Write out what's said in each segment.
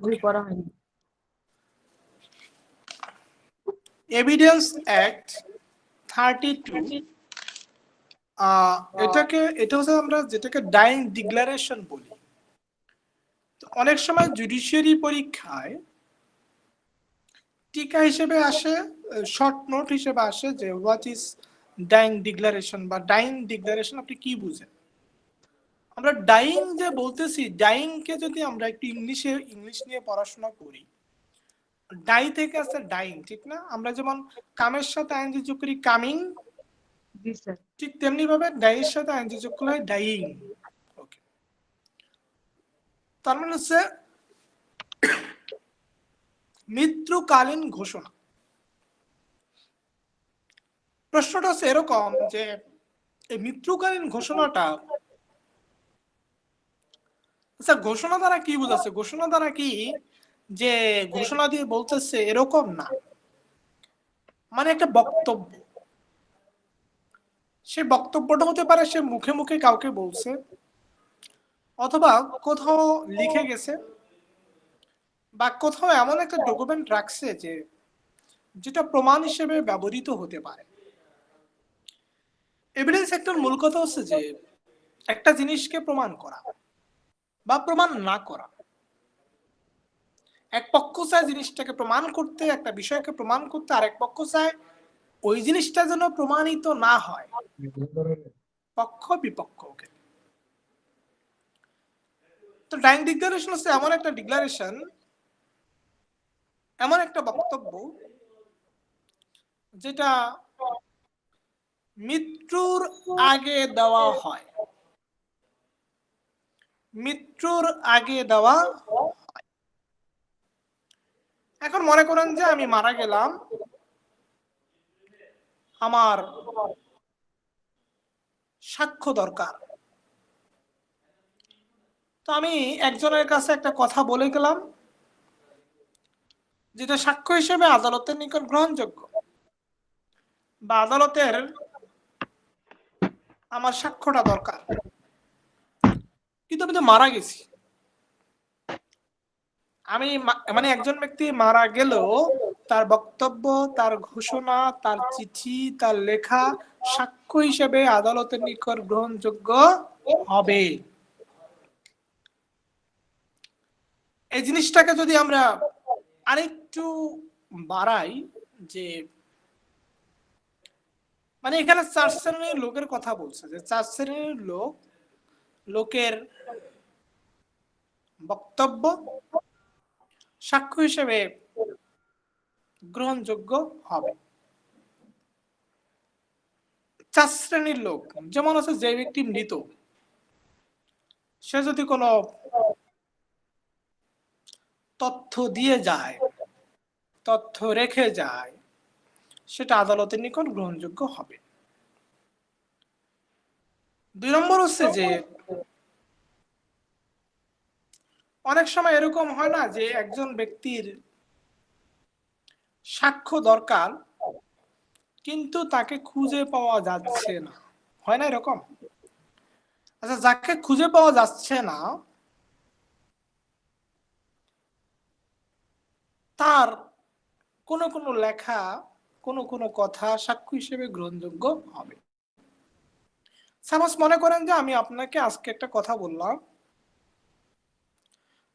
বই পড়া হয়নি। এভিডেন্স অ্যাক্ট থার্টি টু এটাকে, এটা হচ্ছে আমরা যেটাকে ডাইং ডিক্লারেশন বলি। অনেক সময় জুডিশিয়ারি পরীক্ষায় টিকা হিসেবে আসে শর্ট নোট হিসেবে আসে যে হোয়াট ইজ ডাইং ডিক্লারেশন বা ডাইং ডিক্লারেশন আপনি কি বুঝেন? আমরা ডাইং যে বলতেছি ডাইং কে যদি আমরা একটু ইংলিশে ইংলিশ নিয়ে পড়াশোনা করি ডাই থেকে আসছে ডাইং ঠিক না? আমরা যেমন কামের সাথে আইনজি যোগ করি কামিং জি স্যার। ঠিক তেমনি ভাবে ডাইয়ের সাথে আইনজি যোগ করলে হয় ডাইং ওকে তার মানে হচ্ছে মৃত্যুকালীন ঘোষণা। প্রশ্নটা হচ্ছে এরকম যে এই মৃত্যুকালীন ঘোষণাটা আচ্ছা ঘোষণা দ্বারা কি বোঝাচ্ছে? ঘোষণা দ্বারা কি যে ঘোষণা দিয়ে বলতেছে এরকম না? মানে একটা বক্তব্য। সে বক্তব্যটা হতে পারে সে মুখে মুখে কাউকে বলছে, অথবা কোথাও লিখে গেছে বা কোথাও এমন একটা ডকুমেন্ট রাখছে যে যেটা প্রমাণ হিসেবে ব্যবহৃত হতে পারে। এভিডেন্স একটা মূল কথা হচ্ছে যে একটা জিনিসকে প্রমাণ করা। বা প্রমাণ না করা। এক পক্ষ চায় জিনিসটাকে প্রমাণ করতে, একটা বিষয়কে প্রমাণ করতে আর এক পক্ষ চায় ওই জিনিসটা যেন প্রমাণিত না হয়। পক্ষ বিপক্ষ তো ডাইং ডিক্লারেশন হচ্ছে এমন একটা ডিক্লারেশন, এমন একটা বক্তব্য যেটা মৃত্যুর আগে দেওয়া হয়। মৃত্যুর আগে দেওয়া এখন মনে করেন যে আমি মারা গেলাম। আমার সাক্ষ্য দরকার। তো আমি একজনের কাছে একটা কথা বলে গেলাম, যেটা সাক্ষ্য হিসেবে আদালতের নিকট গ্রহণযোগ্য। বা আদালতের আমার সাক্ষ্যটা দরকার। কিন্তু আমি তো মারা গেছি। আমি মানে একজন ব্যক্তি মারা গেলেও তার বক্তব্য, তার ঘোষণা, তার চিঠি, তার লেখা সাক্ষ্য হিসেবে আদালতের নিকট গ্রহণযোগ্য হবে। এই জিনিসটাকে যদি আমরা আরেকটু বাড়াই যে মানে এখানে চার শ্রেণির লোকের কথা বলছে, যে চার শ্রেণির লোক লোকের বক্তব্য সাক্ষ্য হিসেবে গ্রহণযোগ্য হবে। চার শ্রেণির লোক, যেমন আছে যে ব্যক্তি মৃত, সে যদি কোনো তথ্য দিয়ে যায়, তথ্য রেখে যায়, সেটা আদালতের নিকট গ্রহণযোগ্য হবে। দুই নম্বর হচ্ছে যে অনেক সময় এরকম হয় না যে একজন ব্যক্তির সাক্ষ্য দরকার, কিন্তু তাকে খুঁজে পাওয়া যাচ্ছে না। হয় না এরকম? আচ্ছা যাকে খুঁজে পাওয়া যাচ্ছে না, তার কোনো কোনো লেখা, কোনো কোনো কথা সাক্ষ্য হিসেবে গ্রহণযোগ্য হবে। সাপোজ মনে করেন যে আমি আপনাকে আজকে একটা কথা বললাম।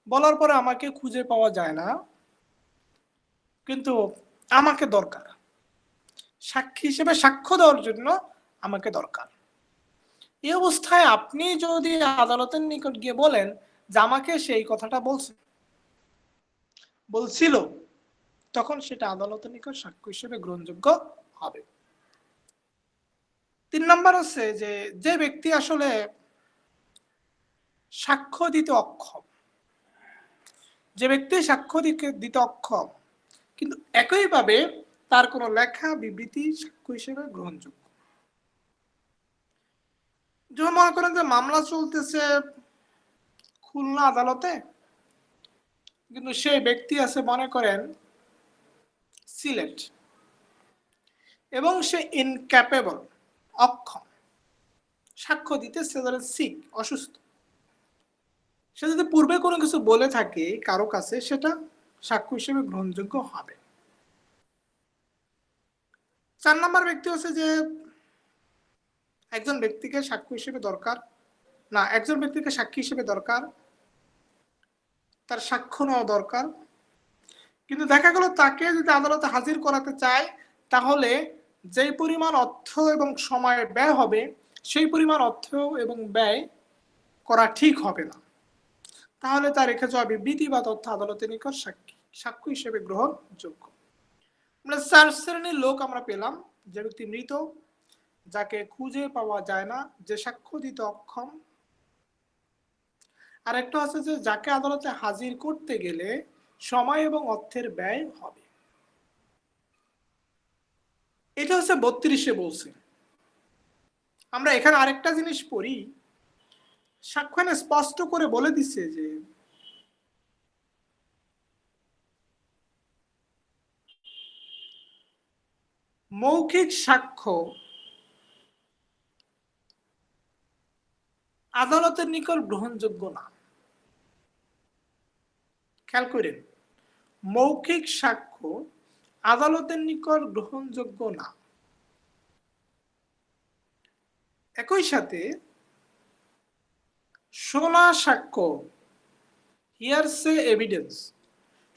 বলার পরে আমাকে খুঁজে পাওয়া যায় না। কিন্তু আমাকে দরকার। সাক্ষী হিসেবে সাক্ষ্য দেওয়ার জন্য আমাকে দরকার। এই অবস্থায় আপনি যদি আদালতের নিকট গিয়ে বলেন যে আমাকে সেই কথাটা বলছে, বলছিল, তখন সেটা আদালতের নিকট সাক্ষ্য হিসেবে গ্রহণযোগ্য হবে। নম্বর হচ্ছে যে যে ব্যক্তি আসলে সাক্ষ্য দিতে অক্ষম, যে ব্যক্তি সাক্ষ্য দিতে অক্ষম, কিন্তু একইভাবে তার কোনো লেখা, বিবৃতি, সাক্ষ্য হিসেবে গ্রহণযোগ্য। যেমন মনে করেন যে মামলা চলতেছে খুলনা আদালতে, কিন্তু সেই ব্যক্তি আছে মনে করেন সিলেট, এবং সে ইনক্যাপেবল অক্ষম। সাক্ষ্য দিতে সে ধরে সিক অসুস্থ। সে যদি পূর্বে কোনো কিছু বলে থাকে কারও কাছে, সেটা সাক্ষ্য হিসেবে গ্রহণযোগ্য হবে। চার নম্বর ব্যক্তি হচ্ছে যে, একজন ব্যক্তিকে সাক্ষ্য হিসেবে দরকার, না, একজন ব্যক্তিকে সাক্ষী হিসেবে দরকার, তার সাক্ষ্য নেওয়া দরকার। কিন্তু দেখা গেল তাকে যদি আদালতে হাজির করাতে চায়, তাহলে যেই পরিমাণ অর্থ এবং সময় ব্যয় হবে, সেই পরিমাণ অর্থ এবং ব্যয় করা ঠিক হবে না। তাহলে তার রেখে যাওয়া বিবৃতি বা তথ্য আদালতের নিকট সাক্ষী, সাক্ষ্য হিসেবে গ্রহণযোগ্য। আমরা চার শ্রেণির লোক আমরা পেলাম, যে ব্যক্তি মৃত, যাকে খুঁজে পাওয়া যায় না, যে সাক্ষ্য দিতে অক্ষম। আর একটা আছে যে, যাকে আদালতে হাজির করতে গেলে সময় এবং অর্থের ব্যয় হবে। এটা হচ্ছে বত্রিশে বলছে। আমরা এখানে আরেকটা জিনিস পড়ি। সাক্ষ্য স্পষ্ট করে বলে দিচ্ছে যে, মৌখিক সাক্ষ্য আদালতের নিকট গ্রহণযোগ্য না। খেয়াল করেন, মৌখিক সাক্ষ্য আদালতের নিকট গ্রহণযোগ্য না। একই সাথে সোনা সাক্ষ্য হিয়ারসে এভিডেন্স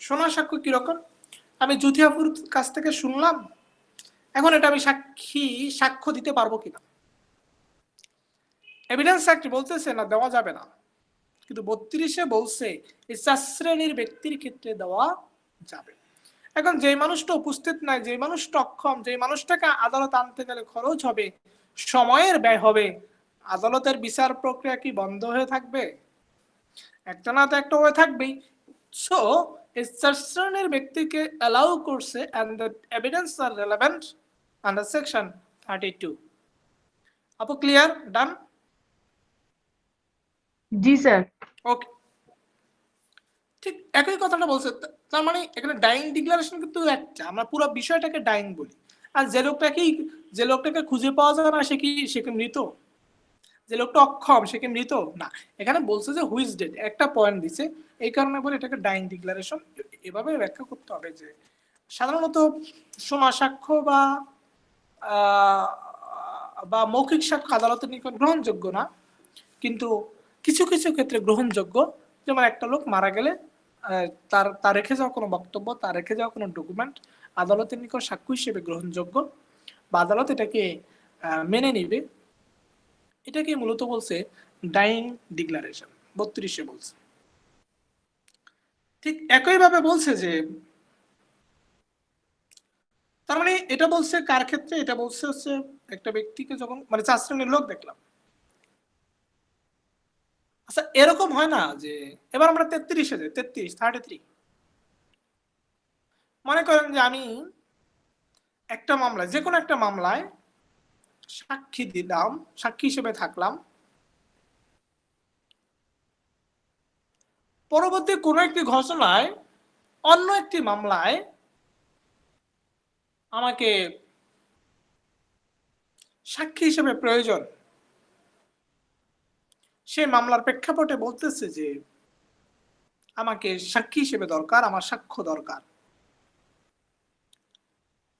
সোনা সাক্ষ্য কীরকম আমি জুথিয়াপুর কাছ থেকে শুনলাম, এখন এটা আমি সাক্ষী, সাক্ষ্য দিতে পারব কিনা? এভিডেন্স অ্যাক্ট বলতেছে না, দেওয়া যাবে না। কিন্তু বত্রিশে বলছে এই চার শ্রেণির ব্যক্তির ক্ষেত্রে দেওয়া যাবে। এখন যে মানুষটা উপস্থিত নাই যে মানুষটা অক্ষম যে মানুষটাকে আদালত আনতে গেলে খরচ হবে সময়ের ব্যয় হবে আদালতের বিচার প্রক্রিয়া কি বন্ধ হয়ে থাকবে? একটা না তো একটা হয়ে থাকবেই। সো শ্রেণির ব্যক্তিকে অ্যালাউ করছে and the evidence R relevant under section thirty two আপু ক্লিয়ার ডান জি স্যার। ওকে ঠিক একই কথাটা বলছে। তার মানে এখানে ডাইং ডিক্লারেশন কিন্তু একটা, আমরা পুরো বিষয়টাকে ডাইং বলি। আর যে লোকটাকেই, যে লোকটাকে খুঁজে পাওয়া যায় না, সে কি সে কি মৃত? যে লোকটা অক্ষম, সে কি মৃত? না, এখানে বলছে যে হুইজ ডেড একটা পয়েন্ট দিছে। এই কারণে বলে এটাকে ডাইং ডিক্লারেশন এভাবে ব্যাখ্যা করতে হবে যে, সাধারণত সোনা সাক্ষ্য বা বা মৌখিক সাক্ষ্য আদালতের নিকট গ্রহণযোগ্য না। কিন্তু কিছু কিছু ক্ষেত্রে গ্রহণযোগ্য। যেমন একটা লোক মারা গেলে তার তার রেখে যাওয়া কোনো বক্তব্য, তার রেখে যাওয়া কোনো ডকুমেন্ট আদালতের নিকট সাক্ষ্য হিসেবে গ্রহণযোগ্য বা আদালত এটাকে মেনে নিবে। এটাকে মূলত বলছে ডাইং ডিক্লারেশন বত্রিশে বলছে। ঠিক একইভাবে বলছে যে, তার মানে এটা বলছে কার ক্ষেত্রে? এটা বলছে হচ্ছে একটা ব্যক্তিকে যখন মানে চার শ্রেণির লোক দেখলাম আচ্ছা এরকম হয় না যে, এবার আমরা তেত্রিশে যাই, তেত্রিশ থার্টি থ্রি মনে করেন যে আমি একটা মামলায় যে কোনো একটা মামলায় সাক্ষী দিলাম, সাক্ষী হিসেবে থাকলাম। পরবর্তী কোনো একটি ঘটনায় অন্য একটি মামলায় আমাকে সাক্ষী হিসেবে প্রয়োজন। সে মামলার প্রেক্ষাপটে বলতেছে যে, আমাকে সাক্ষী হিসেবে দরকার, আমার সাক্ষ্য দরকার।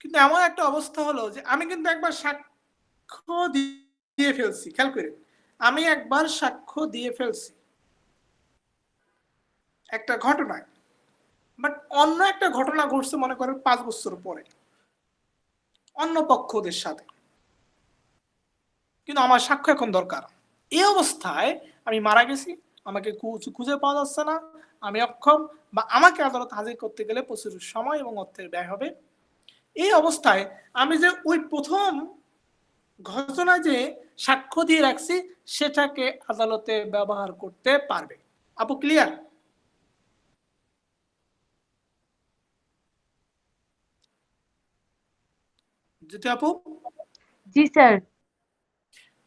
কিন্তু এমন একটা অবস্থা হলো যে, আমি কিন্তু একবার সাক্ষ্য দিয়ে ফেলছি, খেয়াল করে আমি একবার সাক্ষ্য দিয়ে ফেলছি একটা ঘটনায়। বাট অন্য একটা ঘটনা ঘটছে, মনে করেন, পাঁচ বছর পরে, অন্য পক্ষদের সাথে। কিন্তু আমার সাক্ষ্য এখন দরকার। এই অবস্থায় আমি মারা গেছি, আমাকে খুঁজে পাওয়া যাচ্ছে না। আমি অক্ষম বা আমাকে আদালত হাজির করতে গেলে প্রচুর সময় এবং অর্থের ব্যয় হবে। এই অবস্থায় আমি যে ওই প্রথম ঘটনায় যে সাক্ষ্য দিয়ে রাখছি, সেটাকে আদালতে ব্যবহার করতে পারবে। আপু ক্লিয়ার যদি আপু? জি, স্যার।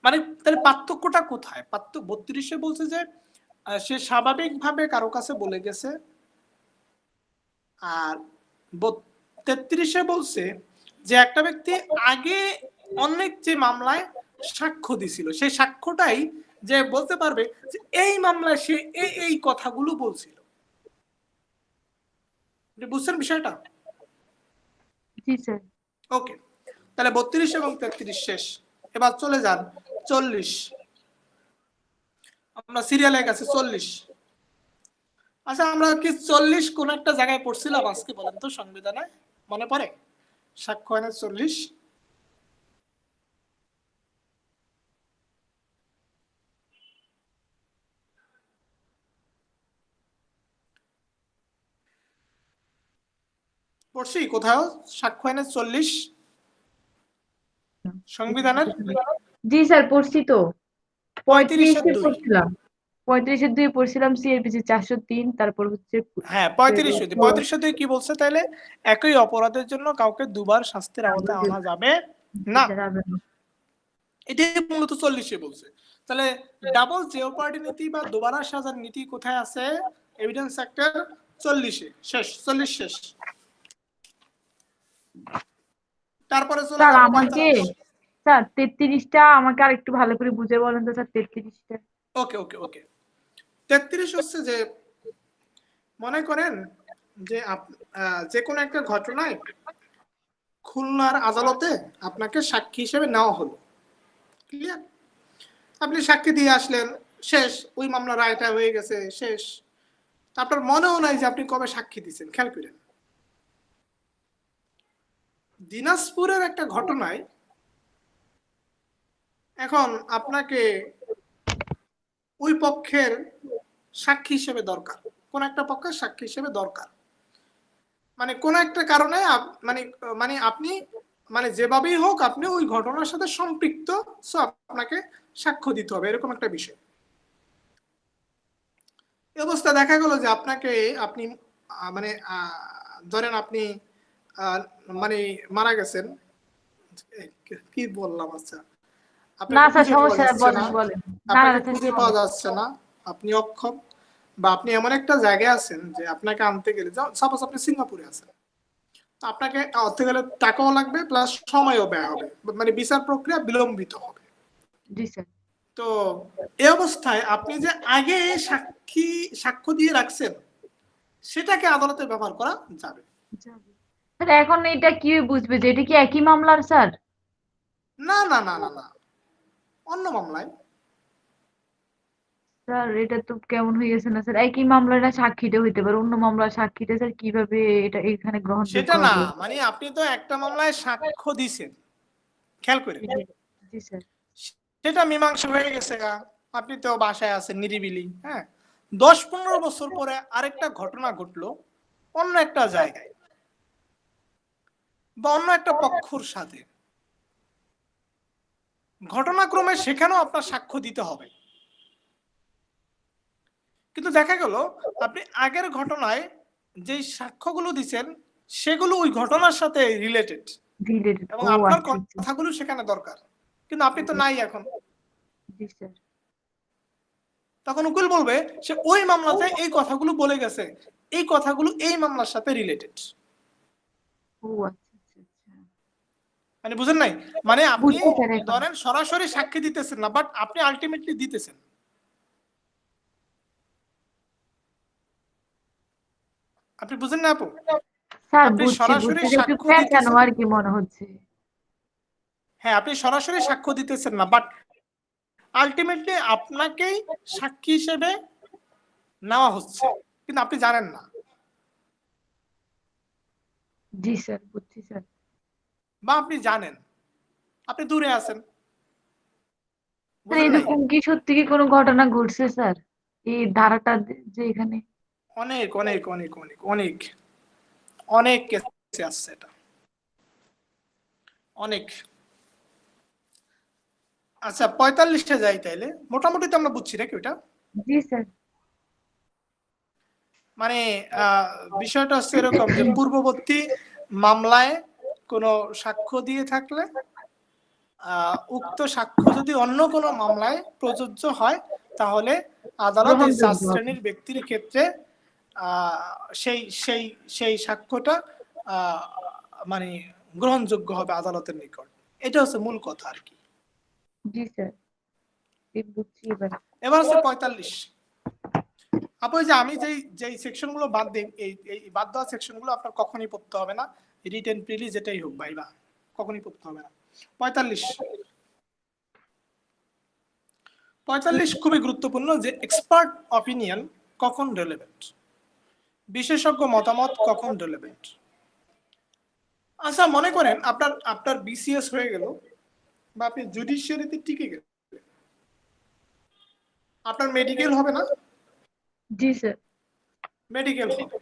মানে তাহলে পার্থক্যটা কোথায়? পার্থক্য বত্রিশে বলছে যে সে স্বাভাবিকভাবে কারও কাছে বলে গেছে। আর তেত্রিশে বলছে যে একটা ব্যক্তি আগে অনেক যে মামলায় সাক্ষ্য দিছিল সেই সাক্ষ্যটাই যে বলতে পারবে যে এই মামলায় সে এই এই কথাগুলো বলছিল। বুঝছেন বিষয়টা? ওকে। তাহলে বত্রিশ এবং তেত্রিশ শেষ। এবার চলে যান চল্লিশ। আমরা সিরিয়ালে গেছে চল্লিশ। আচ্ছা আমরা কি চল্লিশ কোন একটা জায়গায় পড়ছিলাম আজকে বলেন তো সংবিধানে? মনে পড়ে? সাক্ষ্য আইনের চল্লিশ। পড়ছি, কোথাও? সাক্ষ্য আইনের চল্লিশ। সংবিধানের? জি স্যার পড়ছি তো। পঁয়ত্রিশে দুই। পড়ছিলাম। পঁয়ত্রিশের দুই পড়ছিলাম সিআরপিসি চারশো তিন তারপর হচ্ছে হ্যাঁ পঁয়ত্রিশ দুই। দুই কি বলছে তাইলে? একই অপরাধের জন্য কাউকে দুবার শাস্তির আওতায় আনা যাবে না। এটাই মূলত চল্লিশে বলছে। তাহলে ডাবল জিওপার্টি নীতি বা দুবারা সাজার নীতি কোথায় আছে? এভিডেন্স সেক্টর চল্লিশে। শেষ চল্লিশ শেষ। তারপরে চলে আমাকে 45 স্যার, তেত্রিশটা আমাকে আর একটু ভালো করে বুঝে বলেন তো স্যার, তেত্রিশটা। ওকে ওকে ওকে। তেত্রিশ হচ্ছে যে, মনে করেন যে যে কোনো একটা ঘটনায় খুলনার আদালতে আপনাকে সাক্ষী হিসেবে নেওয়া হলো। ক্লিয়ার আপনি সাক্ষী দিয়ে আসলেন, শেষ, ওই মামলা রায়টা হয়ে গেছে, শেষ। আপনার মনেও নাই যে আপনি কবে সাক্ষী দিচ্ছেন খেয়াল করেন। দিনাজপুরের একটা ঘটনায় এখন আপনাকে ওই পক্ষের সাক্ষী হিসেবে দরকার। কোন একটা পক্ষের সাক্ষী হিসেবে দরকার। মানে কোন একটা কারণে মানে মানে আপনি মানে যেভাবেই হোক আপনি ওই ঘটনার সাথে সম্পৃক্ত আপনাকে সাক্ষ্য দিতে হবে, এরকম একটা বিষয়। অবস্থা দেখা গেল যে আপনাকে আপনি মানে ধরেন আপনি মানে মারা গেছেন। কি বললাম আচ্ছা। না স্যার খুঁজে পাওয়া সমস্যা যাচ্ছে বলেন না। বলেন। না না পাওয়া যাচ্ছে না। আপনি অক্ষম। বা আপনি এমন একটা জায়গায় আছেন যে আপনাকে আনতে গেলে সাপোজ আপনি সিঙ্গাপুরে আছেন। আপনাকে আনতে গেলে টাকাও লাগবে প্লাস সময়ও ব্যয় হবে। মানে বিচার প্রক্রিয়া বিলম্বিত হবে। তো এই অবস্থায় আপনি যে আগে সাক্ষী সাক্ষ্য দিয়ে রাখছেন সেটাকে আদালতে ব্যবহার করা যাবে। এখন এটা কি বুঝবে যে এটা কি একই মামলার স্যার? না না না না না। অন্য মামলায়। স্যার এটা তো কেমন হয়ে গেছে না স্যার? একই মামলায় না সাক্ষীটা হইতে পারে? অন্য সাক্ষীটা স্যার কীভাবে এটা এখানে গ্রহণযোগ্য সেটা না মানে আপনি তো একটা মামলায় সাক্ষ্য দিছেন। খেয়াল করে। জি স্যার। সেটা মীমাংসা হয়ে গেছে গা। আপনি তো বাসায় আছেন নিরিবিলি হ্যাঁ? দশ পনেরো বছর পরে আরেকটা ঘটনা ঘটলো অন্য একটা জায়গায়। বা অন্য একটা পক্ষর সাথে। ঘটনাক্রমে সেখানেও আপনার সাক্ষ্য দিতে হবে। কিন্তু দেখা গেল আপনি আগের ঘটনায় যে সাক্ষ্যগুলো দিচ্ছেন সেগুলো ওই ঘটনার সাথে রিলেটেড এবং আপনার আচ্ছা আচ্ছা। কথাগুলো সেখানে দরকার। কিন্তু আপনি তো নাই এখন। তখন উকিল বলবে সে ওই মামলাতে এই কথাগুলো বলে গেছে। এই কথাগুলো এই মামলার সাথে রিলেটেড ও আচ্ছা আচ্ছা আচ্ছা মানে বুঝেন নাই? মানে আপনি। ধরেন সরাসরি সাক্ষী দিতেছেন না বাট আপনি আলটিমেটলি দিতেছেন। আপনি বুঝেন না আপু? আপনি সরাসরি বুঝছি। যে একটু সাক্ষ্য দিতেছেন। আর কি মনে হচ্ছে? হ্যাঁ আপনি সরাসরি সাক্ষ্য দিতেছেন না বাট আলটিমেটলি আপনাকেই সাক্ষী হিসেবে নেওয়া হচ্ছে কিন্তু আপনি জানেন না। জি স্যার বুঝছি স্যার। বা আপনি জানেন। আপনি দূরে আছেন। বুঝেন এরকম কি সত্যি কি কোনো ঘটনা ঘটছে স্যার? এই ধারাটা যে এখানে? অনেক অনেক অনেক অনেক অনেক অনেক কেসে আসছে এটা। অনেক। আচ্ছা পঁয়তাল্লিশটা যাই তাইলে। মোটামুটি তো আমরা বুঝছি নাকি ওটা জি স্যার। মানে আহ, বিষয়টা হচ্ছে এরকম যে পূর্ববর্তী মামলায় কোনো সাক্ষ্য দিয়ে থাকলে উক্ত সাক্ষ্য যদি অন্য কোনো মামলায় প্রযোজ্য হয় তাহলে আদালত এই চার শ্রেণির ব্যক্তির ক্ষেত্রে সেই সেই সেই সাক্ষ্যটা মানে গ্রহণযোগ্য হবে আদালতের নিকট। এটা হচ্ছে মূল কথা আর কি। জি স্যার এবার। হচ্ছে পঁয়তাল্লিশ। আপু এই যে আমি যেই যেই সেকশনগুলো বাদ দিই এই এই বাদ দেওয়া সেকশনগুলো আপনার কখনই পড়তে হবে না। রিটেন প্রিলি যেটাই হোক ভাইবা কখনই পড়তে হবে না। পঁয়তাল্লিশ। পঁয়তাল্লিশ খুবই গুরুত্বপূর্ণ যে এক্সপার্ট অপিনিয়ন কখন রেলেভেন্ট বিশেষজ্ঞ মতামত কখন রেলেভেন্ট আচ্ছা মনে করেন আপনার আপনার বিসিএস হয়ে গেল বা আপনি জুডিশিয়ারিতে টিকে গেলেন। আপনার মেডিকেল হবে না? জি স্যার মেডিকেল হবে।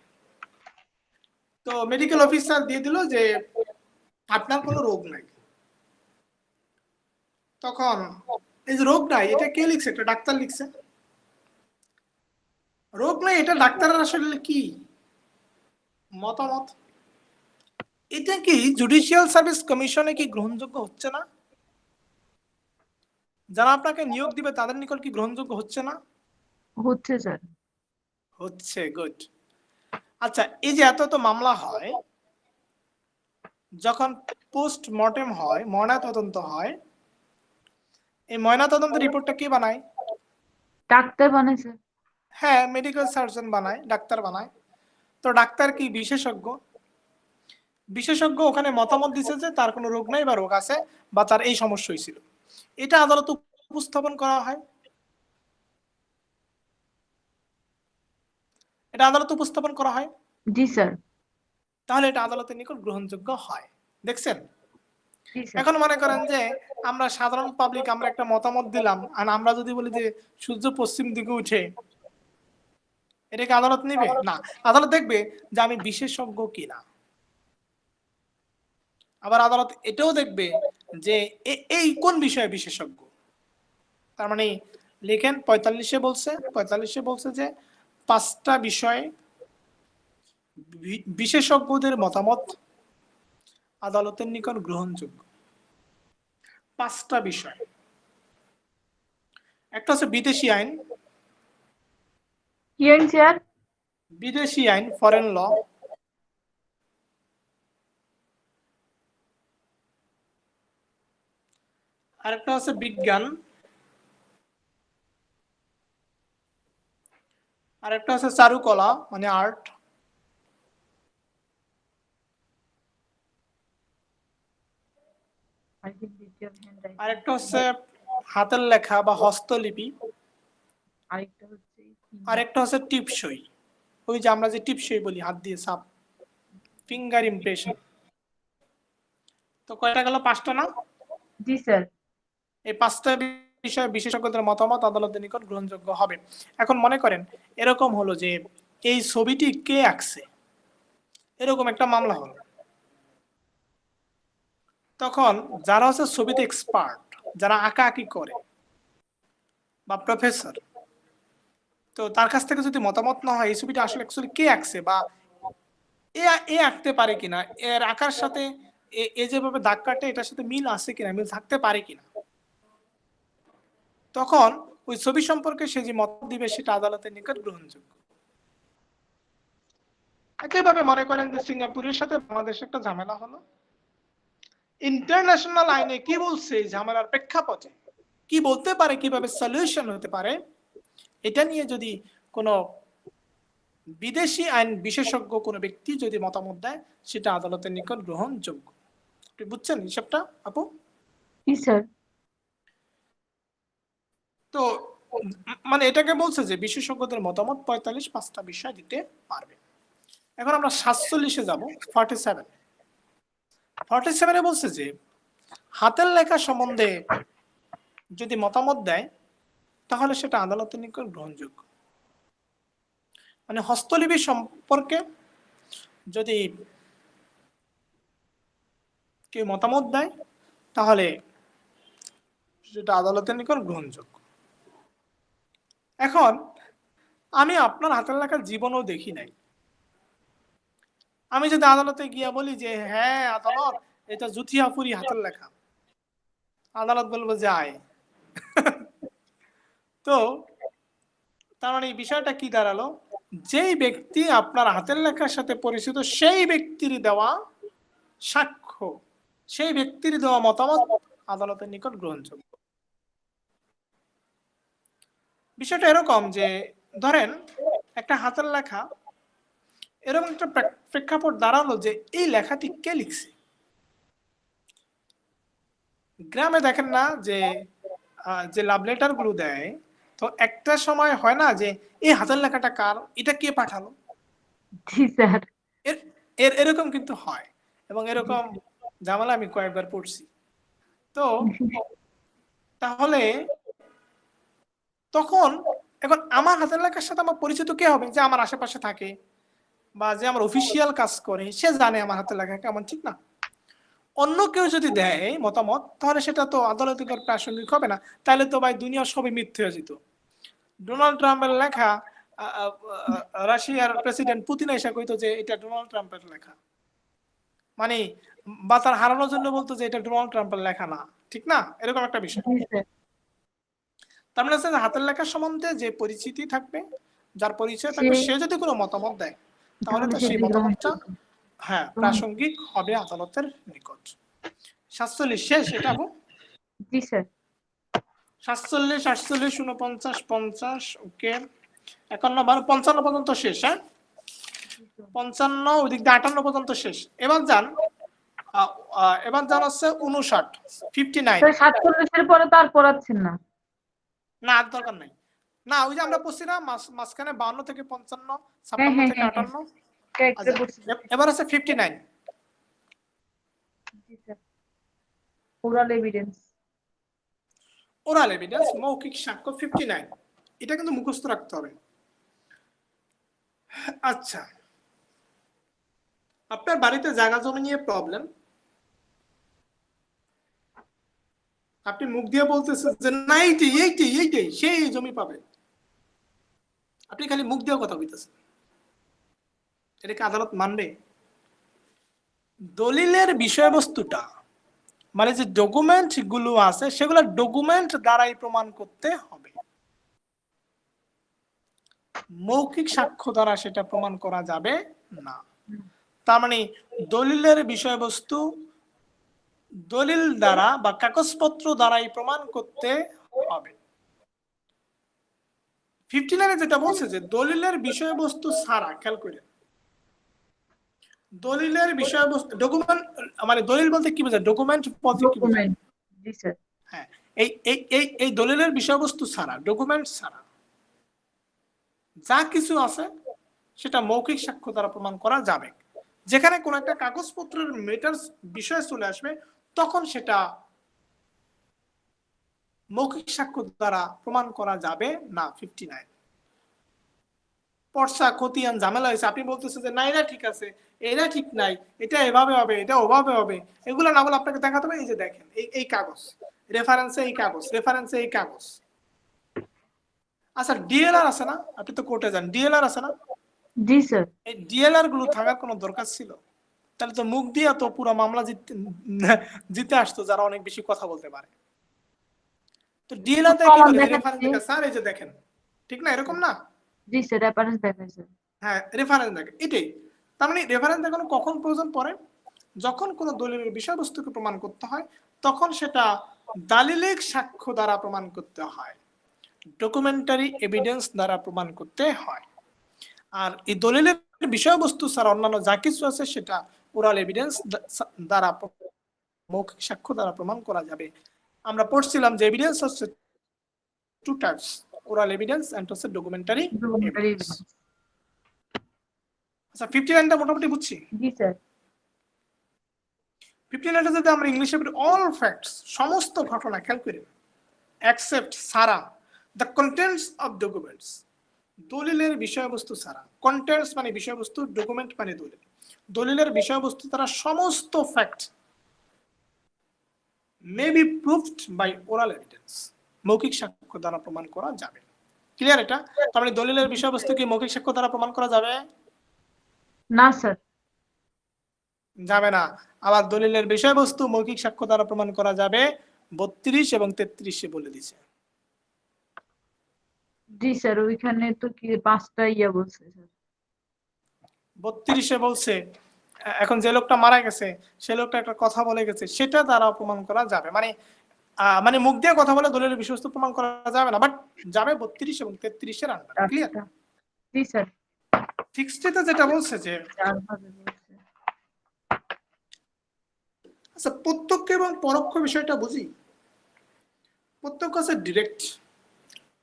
তো মেডিকেল অফিসার দিয়ে দিল যে আপনার কোনো রোগ নাই। তখন এই যে রোগ নাই এটা কে লিখছে? এটা ডাক্তার লিখছে। রোগ নাই এটা ডাক্তারের আসলে কি? মতামত? এটা কি জুডিশিয়াল সার্ভিস কমিশনে কি গ্রহণযোগ্য হচ্ছে না? যারা আপনাকে নিয়োগ দিবে তাদের নিকট কি গ্রহণযোগ্য হচ্ছে না? হচ্ছে স্যার। হচ্ছে গুড আচ্ছা এই যে এত এত মামলা হয় যখন পোস্ট মর্টেম হয় ময়না তদন্ত হয় এই ময়না তদন্ত রিপোর্টটা কে বানায়? ডাক্তার বানাই স্যার হ্যাঁ মেডিকেল সার্জন বানায় ডাক্তার বানায়। তো ডাক্তার কি বিশেষজ্ঞ? বিশেষজ্ঞ ওখানে মতামত দিছে যে তার কোনো রোগ নাই বা রোগ আছে বা তার এই সমস্যা হয়েছিল এটা আদালত উপস্থাপন করা হয়। এটা আদালতে উপস্থাপন করা হয়? জি স্যার। তাহলে এটা আদালতের নিকট গ্রহণযোগ্য হয়। দেখছেন? এখন মনে করেন যে আমরা সাধারণ পাবলিক আমরা একটা মতামত দিলাম আর আমরা যদি বলি যে সূর্য পশ্চিম দিকে উঠে এটাকে আদালত নেবে? না। আদালত দেখবে যে আমি বিশেষজ্ঞ কিনা। আবার আদালত এটাও দেখবে যে এই কোন বিষয়ে বিশেষজ্ঞ? তার মানে লেখেন পঁয়তাল্লিশে বলছে পঁয়তাল্লিশে বলছে যে পাঁচটা বিষয়ে বিশেষজ্ঞদের মতামত আদালতের নিকট গ্রহণযোগ্য। পাঁচটা বিষয়। একটা হচ্ছে বিদেশি আইন। বিদেশি আইন ফরেন ল আরেকটা হচ্ছে বিজ্ঞান। আরেকটা হচ্ছে চারুকলা মানে আর্ট আরেকটা হচ্ছে হাতের লেখা বা হস্তলিপি। হচ্ছে আরেকটা হচ্ছে টিপসই। ওই যে আমরা যে টিপসই বলি হাত দিয়ে সাপ। ফিঙ্গার ইমপ্রেশন তো কয়টা গেল? পাঁচটা না? জি স্যার। এই পাঁচটা বিষয়ে বিশেষজ্ঞদের মতামত আদালতের নিকট গ্রহণযোগ্য হবে। এখন মনে করেন, এরকম হলো যে এই ছবিটি কে আঁকছে? এরকম একটা মামলা হলো। তখন যারা হচ্ছে ছবিতে এক্সপার্ট যারা আঁকা আঁকি করে বা প্রফেসর তো তার কাছ থেকে যদি মতামত না হয়, এই ছবিটা আসলে অ্যাকচুয়ালি কে আঁকছে বা এ এ আঁকতে পারে কিনা? এর আঁকার সাথে এ- যেভাবে দাগ কাটে, এটার সাথে মিল আছে কিনা? মিল থাকতে পারে কিনা? তখন ওই ছবি সম্পর্কে সে যে মত দিবে সেটা আদালতের নিকট গ্রহণযোগ্য। একইভাবে মনে করেন যে সিঙ্গাপুরের সাথে বাংলাদেশের একটা ঝামেলা হলো। ইন্টারন্যাশনাল আইনে কি বলছে এই ঝামেলার প্রেক্ষাপটে? কি বলতে পারে কীভাবে সলিউশন হতে পারে? এটা নিয়ে যদি কোনো বিদেশি আইন বিশেষজ্ঞ কোনো ব্যক্তি যদি মতামত দেয় সেটা আদালতের নিকট গ্রহণযোগ্য। আপনি বুঝছেন হিসাবটা আপু? স্যার। তো মানে এটাকে বলছে যে বিশেষজ্ঞদের মতামত পঁয়তাল্লিশ পাঁচটা বিষয় দিতে পারবে। এখন আমরা সাতচল্লিশে যাব ফর্টি সেভেন ফর্টি সেভেনে বলছে যে, হাতের লেখা সম্বন্ধে যদি মতামত দেয়, তাহলে সেটা আদালতের নিকট গ্রহণযোগ্য। মানে হস্তলিপি সম্পর্কে যদি কেউ মতামত দেয়, তাহলে সেটা আদালতের নিকট গ্রহণযোগ্য। এখন আমি আপনার হাতের লেখা জীবনও দেখি নাই। আমি যদি আদালতে গিয়া বলি যে হ্যাঁ আদালত, এটা জুথিয়াপুরি হাতের লেখা। আদালত বলব যে, আয়। তো তার মানে এই বিষয়টা কি দাঁড়াল? যেই ব্যক্তি আপনার হাতের লেখার সাথে পরিচিত, সেই ব্যক্তির দেওয়া সাক্ষ্য, সেই ব্যক্তির দেওয়া মতামত আদালতের নিকট গ্রহণযোগ্য। বিষয়টা এরকম যে ধরেন একটা হাতের লেখা এরকম একটা প্রেক্ষাপট দাঁড়াল যে এই লেখাটি কে লিখছে? গ্রামে দেখেন না যে যে লাভ লেটারগুলো দেয় তো একটা সময় হয় না যে এই হাতের লেখাটা কার? এটা কে পাঠালো? জি স্যার। এর এর এরকম কিন্তু হয় এবং এরকম ঝামেলা আমি কয়েকবার পড়ছি। তো তাহলে তখন এখন আমার হাতের লেখার সাথে আমার পরিচিত কে হবে? যে আমার আশেপাশে থাকে বা যে আমার অফিসিয়াল কাজ করে, সে জানে আমার হাতের লেখা কেমন, ঠিক না? অন্য কেউ যদি দেয় মতামত, তাহলে সেটা তো আদালতে প্রাসঙ্গিক হবে না। তাহলে তো ভাই দুনিয়া সবই মিথ্যে হয়ে যেত। ডোনাল্ড ট্রাম্পের লেখা রাশিয়ার প্রেসিডেন্ট পুতিন এসে কইতো যে এটা ডোনাল্ড ট্রাম্পের লেখা। মানে বাতার হারানোর জন্য বলতো যে এটা ডোনাল্ড ট্রাম্পের লেখা না, ঠিক না? এরকম একটা বিষয়। তার মানে হচ্ছে হাতের লেখা সম্বন্ধে যে পরিচিতি থাকবে যার পরিচয় থাকবে সে- যদি কোনো মতামত দেয় তাহলে তো সেই মতামতটা হ্যাঁ প্রাসঙ্গিক হবে আদালতের নিকট। সাতচল্লিশ শেষ এটা আপু জি স্যার। সাতচল্লিশ আটচল্লিশ উনপঞ্চাশ পঞ্চাশ ওকে। একান্ন বারো পঞ্চান্ন পর্যন্ত শেষ হ্যাঁ? পঞ্চান্ন ওদিক দিয়ে আটান্ন পর্যন্ত শেষ। এবার যান এবার যান হচ্ছে উনষাট ফিফটি নাইন সাতচল্লিশের পরে তো আর পড়াচ্ছেন না। না আর দরকার নাই। না ওই যে আমরা পড়ছি না মাঝ- মাঝখানে বাউন্ন থেকে পঞ্চান্ন হ্যাঁ, ছাপ্পান্ন হ্যাঁ, থেকে হ্যাঁ, আটান্ন। কয়েকটা আচ্ছা, এবার আছে fifty nine oral evidence oral evidence মৌখিক সাক্ষ্য ফিফটি নাইন এটা কিন্তু মুখস্থ রাখতে হবে। আচ্ছা। আপনার বাড়িতে জায়গা জমি নিয়ে প্রবলেম আপনি মুখ দিয়ে বলতেছেন যে না এইটাই এইটাই এইটাই সেই জমি পাবে। আপনি খালি মুখ দিয়ে কথা বলতেছেন এটাকে আদালত মানবে? দলিলের বিষয়বস্তুটা মানে যে ডকুমেন্টগুলো আছে, সেগুলো ডকুমেন্ট দ্বারাই প্রমাণ করতে হবে। মৌখিক সাক্ষ্য দ্বারা সেটা প্রমাণ করা যাবে না। তার মানে দলিলের বিষয়বস্তু দলিল দ্বারা বা কাগজপত্র দ্বারাই প্রমাণ করতে হবে। ফিফটি নাইনে যেটা বলছে যে দলিলের বিষয়বস্তু ছাড়া খেয়াল করে দলিলের বিষয়বস্তু ডকুমেন্ট মানে দলিল বলতে কি বোঝায়? ডকুমেন্ট বলতে কি বোঝায়? হ্যাঁ এই এই দলিলের বিষয়বস্তু ছাড়া ডকুমেন্ট ছাড়া যা কিছু আছে সেটা মৌখিক সাক্ষ্য দ্বারা প্রমাণ করা যাবে। যেখানে কোন একটা কাগজপত্রের মেটার বিষয় চলে আসবে তখন সেটা মৌখিক সাক্ষ্য দ্বারা প্রমাণ করা যাবে না ফিফটি নাইন পর্সা খতিয়ান ঝামেলা হয়েছে। আপনি বলতেছেন যে না এটা ঠিক আছে এটা ঠিক নাই এটা এভাবে হবে এটা ওভাবে হবে। এগুলো না বলে আপনাকে দেখাতে হবে এই যে দেখেন এই এই কাগজ রেফারেন্সে এই কাগজ রেফারেন্সে এই কাগজ। আচ্ছা ডিএলআর আছে না? আপনি তো কোর্টে যান ডিএলআর আছে না? জি স্যার এই ডিএলআরগুলো থাকার কোনো দরকার ছিল? তাহলে তো মুখ দিয়ে তো পুরো মামলা জিতে আসতো যারা অনেক বেশি কথা বলতে পারে। তো প্রমাণ দেখে দেখাচ্ছি। রেফারেন্স দেখে স্যার এই যে দেখেন ঠিক না? এরকম না? জি স্যার রেফারেন্স দেখায় স্যার হ্যাঁ রেফারেন্স দেখে এটাই। তার মানে রেফারেন্স দেখানো কখন প্রয়োজন পড়ে? যখন কোনো দলিলের বিষয়বস্তুকে প্রমাণ করতে হয় তখন সেটা দালিলিক সাক্ষ্য দ্বারা প্রমাণ করতে হয়। ডকুমেন্টারি এভিডেন্স দ্বারা প্রমাণ করতে হয়। আর এই দলিলের বিষয়বস্তু স্যার অন্যান্য যা কিছু আছে সেটা ওরাল এভিডেন্স দ্বারা মৌখিক সাক্ষ্য দ্বারা প্রমাণ করা যাবে। আমরা পড়ছিলাম যে এভিডেন্স হচ্ছে two types oral evidence and হচ্ছে ডকুমেন্টারি ডকুমেন্টারি আচ্ছা ফিফটি নাইনটা মোটামুটি বুঝছি? জি স্যার। ফিফটি নাইনটা যদি আমরা ইংলিশে বলি অল ফ্যাক্টস সমস্ত ঘটনা খেয়াল করি অ্যাকসেপ্ট সারা দ্য কন্টেন্টস অফ ডকুমেন্টস দলিলের বিষয়বস্তু ছাড়া কন্টেন্টস মানে বিষয়বস্তু ডকুমেন্ট মানে দলিল। দলিলের বিষয়বস্তু তারা সমস্ত fact may be proved by oral evidence মৌখিক সাক্ষ্য দ্বারা প্রমাণ করা যাবে। ক্লিয়ার এটা? তার মানে দলিলের বিষয়বস্তু কি মৌখিক সাক্ষ্য দ্বারা প্রমাণ করা যাবে? না স্যার। যাবে না। আবার দলিলের বিষয়বস্তু মৌখিক সাক্ষ্য দ্বারা প্রমাণ করা যাবে বত্রিশ এবং তেত্রিশে বলে দিছে জি স্যার ওইখানে তো কি পাঁচটা ইয়া বলছে স্যার। বত্রিশে বলছে এখন যে লোকটা মারা গেছে সে লোকটা একটা কথা বলে গেছে সেটা দ্বারা প্রমাণ করা যাবে। মানে মানে মুখ দিয়ে কথা বলে দলিলের বিষয়বস্তু প্রমাণ করা যাবে না বাট যাবে বত্রিশ এবং তেত্রিশের আন্ডার ক্লিয়ার আচ্ছা জি স্যার। সিক্সটিতে যেটা বলছে যে আচ্ছা প্রত্যক্ষ এবং পরোক্ষ বিষয়টা বুঝি? প্রত্যক্ষ আছে ডিরেক্ট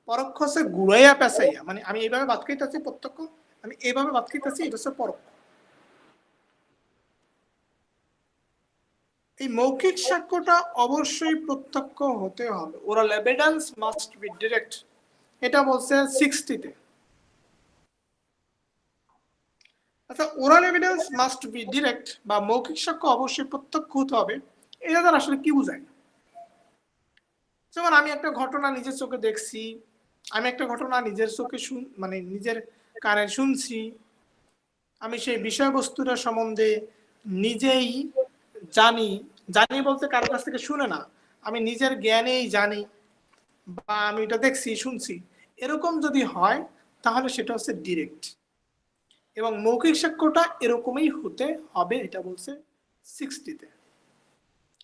পরোক্ষ আছে গুড়াইয়া পেঁচাইয়া মানে আমি এইভাবে বাদ খাইতেছি প্রত্যক্ষ। আমি এইভাবে বাদ খাইতেছি, এটা হচ্ছে পরোক্ষ। এই মৌখিক সাক্ষ্যটা অবশ্যই প্রত্যক্ষ হতে হবে। Oral evidence must be direct এটা বলছে সিক্সটিতে আচ্ছা oral evidence must be direct বা মৌখিক সাক্ষ্য অবশ্যই প্রত্যক্ষ হতে হবে, এটা তার আসলে কি বোঝায়? যেমন আমি একটা ঘটনা নিজের চোখে দেখছি, আমি একটা ঘটনা নিজের চোখে শুন মানে নিজের কানে শুনছি। আমি সেই বিষয়বস্তুটা সম্বন্ধে নিজেই জানি। জানি বলতে কারোর কাছ থেকে শুনে না। আমি নিজের জ্ঞানেই জানি বা আমি এটা দেখছি শুনছি। এরকম যদি হয় তাহলে সেটা হচ্ছে ডিরেক্ট এবং মৌখিক সাক্ষ্যটা এরকমই হতে হবে এটা বলছে সিক্সটিতে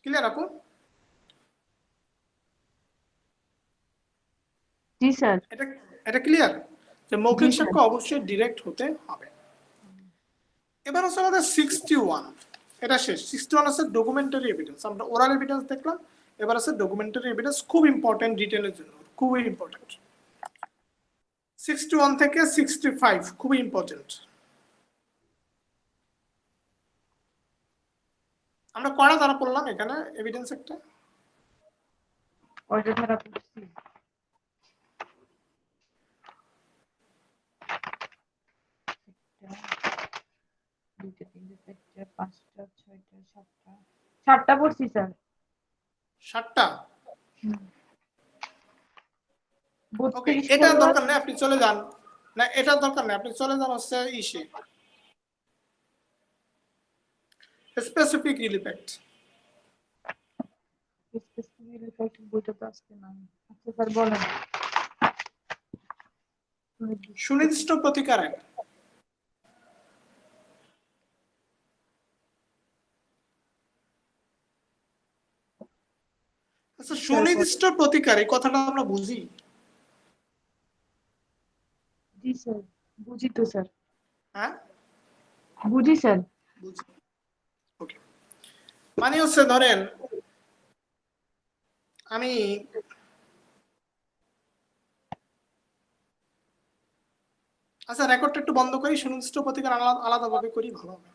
ক্লিয়ার আপু? জি স্যার। এটা এটা ক্লিয়ার যে মৌখিক সাক্ষ্য অবশ্যই ডিরেক্ট হতে হবে। এবার হচ্ছে আমাদের সিক্সটি ওয়ান এটা শেষ। সিক্সটি ওয়ান আছে ডকুমেন্টারি এভিডেন্স আমরা ওরাল এভিডেন্স দেখলাম। এবার আছে ডকুমেন্টারি এভিডেন্স খুব ইম্পর্টেন্ট ডিটেলের জন্য খুবই ইম্পর্টেন্ট সিক্সটি ওয়ান থেকে সিক্সটি ফাইভ খুবই ইম্পর্টেন্ট আমরা কড়া দ্বারা পড়লাম এখানে এভিডেন্স একটা, চারটা পাঁচটা ছয়টা সাতটা। সাতটা পড়ছি স্যার। ওকে এটা দরকার নেই আপনি চলে যান। না এটা দরকার নেই আপনি চলে যান হচ্ছে ইসে। Specific relief act Specific effect বইটা তো আজকে নাই। আচ্ছা স্যার বলেন। সুনির্দিষ্ট প্রতিকার আইন আচ্ছা সুনির্দিষ্ট প্রতিকার এই কথাটা আমরা বুঝি। জি স্যার বুঝি তো স্যার। হ্যাঁ? বুঝি স্যার। ওকে মানে হচ্ছে ধরেন আমি আচ্ছা রেকর্ডটা একটু বন্ধ করি সুনির্দিষ্ট প্রতিকার আলাদাভাবে করি ভালো হবে।